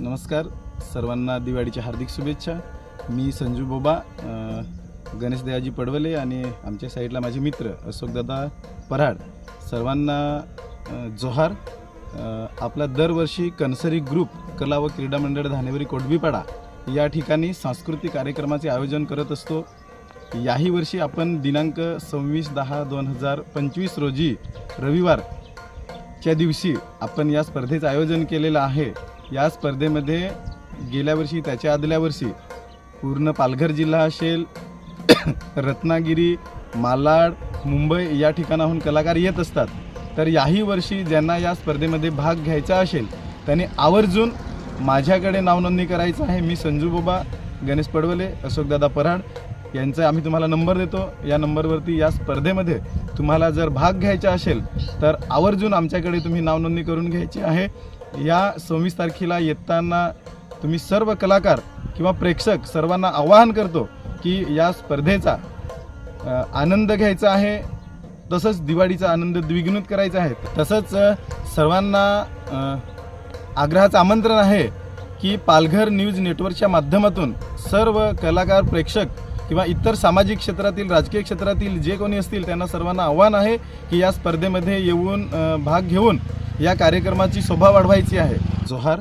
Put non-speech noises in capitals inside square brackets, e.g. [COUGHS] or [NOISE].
नमस्कार. सर्वांना दिवाळीच्या हार्दिक शुभेच्छा. मी संजू बोबा गणेश दयाजी पडवले आणि आमच्या साईडला माझे मित्र अशोकदादा पराड. सर्वांना जोहार. आपला दरवर्षी कनसरी ग्रुप कला व क्रीडा मंडळ धानेवरी कोडबीपाडा या ठिकाणी सांस्कृतिक कार्यक्रमाचे आयोजन करत असतो. याही वर्षी आपण दिनांक सव्वीस दहा दोन हजार पंचवीस रोजी रविवार च्या दिवशी आपण या स्पर्धेचं आयोजन केलेलं आहे. या स्पर्धेमध्ये गेल्या वर्षी त्याच्या आदल्या वर्षी पूर्ण पालघर जिल्हा असेल [COUGHS] रत्नागिरी मालाड मुंबई या ठिकाणाहून कलाकार येत असतात. तर याही वर्षी ज्यांना या स्पर्धेमध्ये भाग घ्यायचा असेल त्यांनी आवर्जून माझ्याकडे नावनोंदणी करायचं आहे. मी संजूबाबा गणेश पडवले अशोकदादा पराड यांचा आम्ही तुम्हाला नंबर देतो. या नंबरवरती या स्पर्धेमध्ये तुम्हाला जर भाग घ्यायचा असेल तर आवर्जून आमच्याकडे तुम्ही नावनोंदणी करून घ्यायची आहे. या सव्वीस तारखेला येताना तुम्ही सर्व कलाकार किंवा प्रेक्षक सर्वांना आवाहन करतो की या स्पर्धेचा आनंद घ्यायचा आहे. तसंच दिवाळीचा आनंद द्विगुणित करायचा आहे. तसंच सर्वांना आग्रहाचं आमंत्रण आहे की पालघर न्यूज नेटवर्कच्या माध्यमातून सर्व कलाकार प्रेक्षक किंवा इतर सामाजिक क्षेत्रातील राजकीय क्षेत्रातील जे कोणी असतील त्यांना सर्वांना आव्हान आहे की या स्पर्धेमध्ये येऊन भाग घेऊन या कार्यक्रमाची शोभा वाढवायची आहे. जोहार.